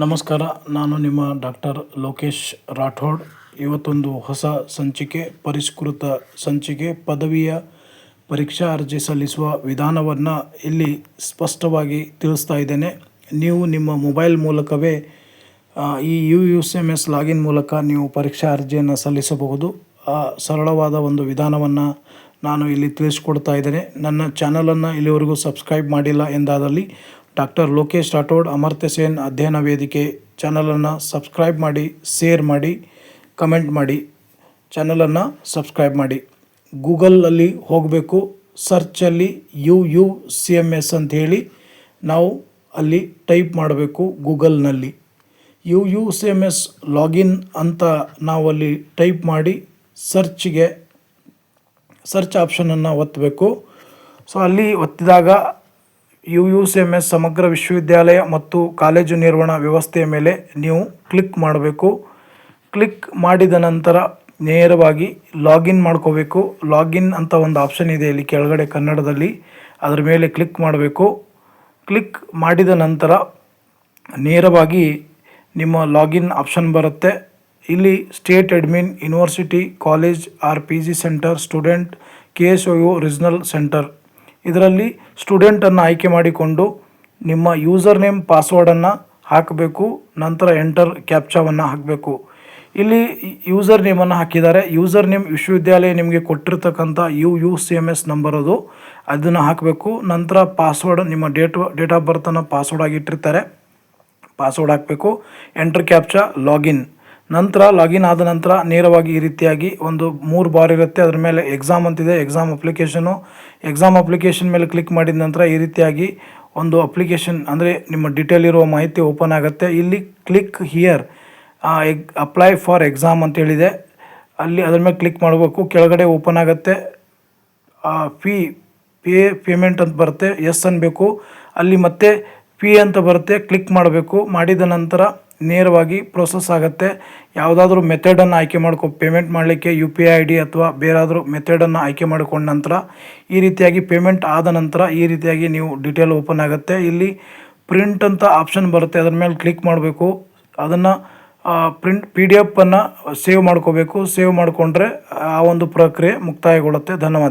ನಮಸ್ಕಾರ, ನಾನು ನಿಮ್ಮ ಡಾಕ್ಟರ್ ಲೋಕೇಶ್ ರಾಠೋಡ್. ಇವತ್ತೊಂದು ಹೊಸ ಸಂಚಿಕೆ, ಪರಿಷ್ಕೃತ ಸಂಚಿಕೆ, ಪದವಿಯ ಪರೀಕ್ಷಾ ಅರ್ಜಿ ಸಲ್ಲಿಸುವ ವಿಧಾನವನ್ನು ಇಲ್ಲಿ ಸ್ಪಷ್ಟವಾಗಿ ತಿಳಿಸ್ತಾ ಇದ್ದೇನೆ. ನೀವು ನಿಮ್ಮ ಮೊಬೈಲ್ ಮೂಲಕವೇ ಈ U U M S login ಮೂಲಕ ನೀವು ಪರೀಕ್ಷಾ ಅರ್ಜಿಯನ್ನು ಸಲ್ಲಿಸಬಹುದು. ಸರಳವಾದ ಒಂದು ವಿಧಾನವನ್ನು ನಾನು ಇಲ್ಲಿ ತಿಳಿಸ್ಕೊಡ್ತಾ ಇದ್ದೇನೆ. ನನ್ನ ಚಾನಲನ್ನು ಇಲ್ಲಿವರೆಗೂ ಸಬ್ಸ್ಕ್ರೈಬ್ ಮಾಡಿಲ್ಲ ಎಂದಾದಲ್ಲಿ ಡಾಕ್ಟರ್ ಲೋಕೇಶ್ ರಾಠೋಡ್, ಅಮರ್ತ್ಯ ಸೇನ್ ಅಧ್ಯಯನ ವೇದಿಕೆ ಚಾನಲನ್ನು ಸಬ್ಸ್ಕ್ರೈಬ್ ಮಾಡಿ, ಶೇರ್ ಮಾಡಿ, ಕಮೆಂಟ್ ಮಾಡಿ, ಚಾನಲನ್ನು ಸಬ್ಸ್ಕ್ರೈಬ್ ಮಾಡಿ. ಗೂಗಲಲ್ಲಿ ಹೋಗಬೇಕು, ಸರ್ಚಲ್ಲಿ U U C M S ಅಂತ ಹೇಳಿ ನಾವು ಅಲ್ಲಿ ಟೈಪ್ ಮಾಡಬೇಕು ಗೂಗಲ್ನಲ್ಲಿ. U U C M S login ಅಂತ ನಾವಲ್ಲಿ ಟೈಪ್ ಮಾಡಿ ಸರ್ಚ್ಗೆ, ಸರ್ಚ್ ಆಪ್ಷನನ್ನು ಒತ್ತಬೇಕು. ಸೊ, ಅಲ್ಲಿ ಒತ್ತಿದಾಗ U U C M S ಸಮಗ್ರ ವಿಶ್ವವಿದ್ಯಾಲಯ ಮತ್ತು ಕಾಲೇಜು ನಿರ್ವಹಣಾ ವ್ಯವಸ್ಥೆಯ ಮೇಲೆ ನೀವು ಕ್ಲಿಕ್ ಮಾಡಬೇಕು. ಕ್ಲಿಕ್ ಮಾಡಿದ ನಂತರ ನೇರವಾಗಿ ಲಾಗಿನ್ ಮಾಡ್ಕೋಬೇಕು. ಲಾಗಿನ್ ಅಂತ ಒಂದು ಆಪ್ಷನ್ ಇದೆ ಇಲ್ಲಿ ಕೆಳಗಡೆ ಕನ್ನಡದಲ್ಲಿ. ಅದರ ಮೇಲೆ ಕ್ಲಿಕ್ ಮಾಡಬೇಕು. ಕ್ಲಿಕ್ ಮಾಡಿದ ನಂತರ ನೇರವಾಗಿ ನಿಮ್ಮ ಲಾಗಿನ್ ಆಪ್ಷನ್ ಬರುತ್ತೆ. ಇಲ್ಲಿ state admin university college R P G centre student K S O U regional centre. ಇದರಲ್ಲಿ ಸ್ಟೂಡೆಂಟನ್ನು ಆಯ್ಕೆ ಮಾಡಿಕೊಂಡು ನಿಮ್ಮ ಯೂಸರ್ ನೇಮ್ ಪಾಸ್ವರ್ಡನ್ನು ಹಾಕಬೇಕು, ನಂತರ ಎಂಟರ್ ಕ್ಯಾಪ್ಚಾವನ್ನು ಹಾಕಬೇಕು. ಇಲ್ಲಿ ಯೂಸರ್ ನೇಮನ್ನು ಹಾಕಿದ್ದಾರೆ. ಯೂಸರ್ ನೇಮ್ ವಿಶ್ವವಿದ್ಯಾಲಯ ನಿಮಗೆ ಕೊಟ್ಟಿರ್ತಕ್ಕಂಥ U U C M S number ಅದು. ಅದನ್ನು ಹಾಕಬೇಕು. ನಂತರ ಪಾಸ್ವರ್ಡ್ ನಿಮ್ಮ ಡೇಟ್ ಡೇಟ್ ಆಫ್ ಬರ್ತನ್ನು ಪಾಸ್ವರ್ಡ್ ಆಗಿಟ್ಟಿರ್ತಾರೆ. ಪಾಸ್ವರ್ಡ್ ಹಾಕಬೇಕು. ಎಂಟರ್ ಕ್ಯಾಪ್ಚಾ ಲಾಗಿನ್ ನಂತರ ಲಾಗಿನ್ ಆದ ನಂತರ ನೇರವಾಗಿ ಈ ರೀತಿಯಾಗಿ ಒಂದು ಮೂರು ಬಾರ್ ಇರುತ್ತೆ. ಅದ್ರ ಮೇಲೆ ಎಕ್ಸಾಮ್ ಅಂತಿದೆ. ಎಕ್ಸಾಮ್ ಅಪ್ಲಿಕೇಶನು ಎಕ್ಸಾಮ್ ಅಪ್ಲಿಕೇಶನ್ ಮೇಲೆ ಕ್ಲಿಕ್ ಮಾಡಿದ ನಂತರ ಈ ರೀತಿಯಾಗಿ ಒಂದು ಅಪ್ಲಿಕೇಶನ್ ಅಂದರೆ ನಿಮ್ಮ ಡಿಟೇಲ್ ಇರುವ ಮಾಹಿತಿ ಓಪನ್ ಆಗುತ್ತೆ. ಇಲ್ಲಿ click here egg apply for exam ಅಂತ ಹೇಳಿದೆ. ಅಲ್ಲಿ ಅದ್ರ ಮೇಲೆ ಕ್ಲಿಕ್ ಮಾಡಬೇಕು. ಕೆಳಗಡೆ ಓಪನ್ ಆಗುತ್ತೆ. ಫೀ ಪೇ ಪೇಮೆಂಟ್ ಅಂತ ಬರುತ್ತೆ. ಎಸ್ ಅನ್ಬೇಕು. ಅಲ್ಲಿ ಮತ್ತೆ ಪಿ ಅಂತ ಬರುತ್ತೆ. ಕ್ಲಿಕ್ ಮಾಡಬೇಕು. ಮಾಡಿದ ನಂತರ ನೇರವಾಗಿ ಪ್ರೋಸೆಸ್ ಆಗುತ್ತೆ. ಯಾವುದಾದ್ರೂ ಮೆಥಡನ್ನು ಆಯ್ಕೆ ಮಾಡ್ಕೊ ಪೇಮೆಂಟ್ ಮಾಡಲಿಕ್ಕೆ U P I I D ಅಥವಾ ಬೇರಾದರೂ ಮೆಥಡನ್ನು ಆಯ್ಕೆ ಮಾಡಿಕೊಂಡ ನಂತರ, ಈ ರೀತಿಯಾಗಿ ಪೇಮೆಂಟ್ ಆದ ನಂತರ ಈ ರೀತಿಯಾಗಿ ನೀವು ಡಿಟೇಲ್ ಓಪನ್ ಆಗುತ್ತೆ. ಇಲ್ಲಿ ಪ್ರಿಂಟ್ ಅಂತ ಆಪ್ಷನ್ ಬರುತ್ತೆ. ಅದರ ಮೇಲೆ ಕ್ಲಿಕ್ ಮಾಡಬೇಕು. ಅದನ್ನು ಪ್ರಿಂಟ್ ಪಿ ಡಿ ಎಫನ್ನು ಸೇವ್ ಮಾಡ್ಕೋಬೇಕು. ಸೇವ್ ಮಾಡಿಕೊಂಡ್ರೆ ಆ ಒಂದು ಪ್ರಕ್ರಿಯೆ ಮುಕ್ತಾಯಗೊಳ್ಳುತ್ತೆ. ಧನ್ಯವಾದ.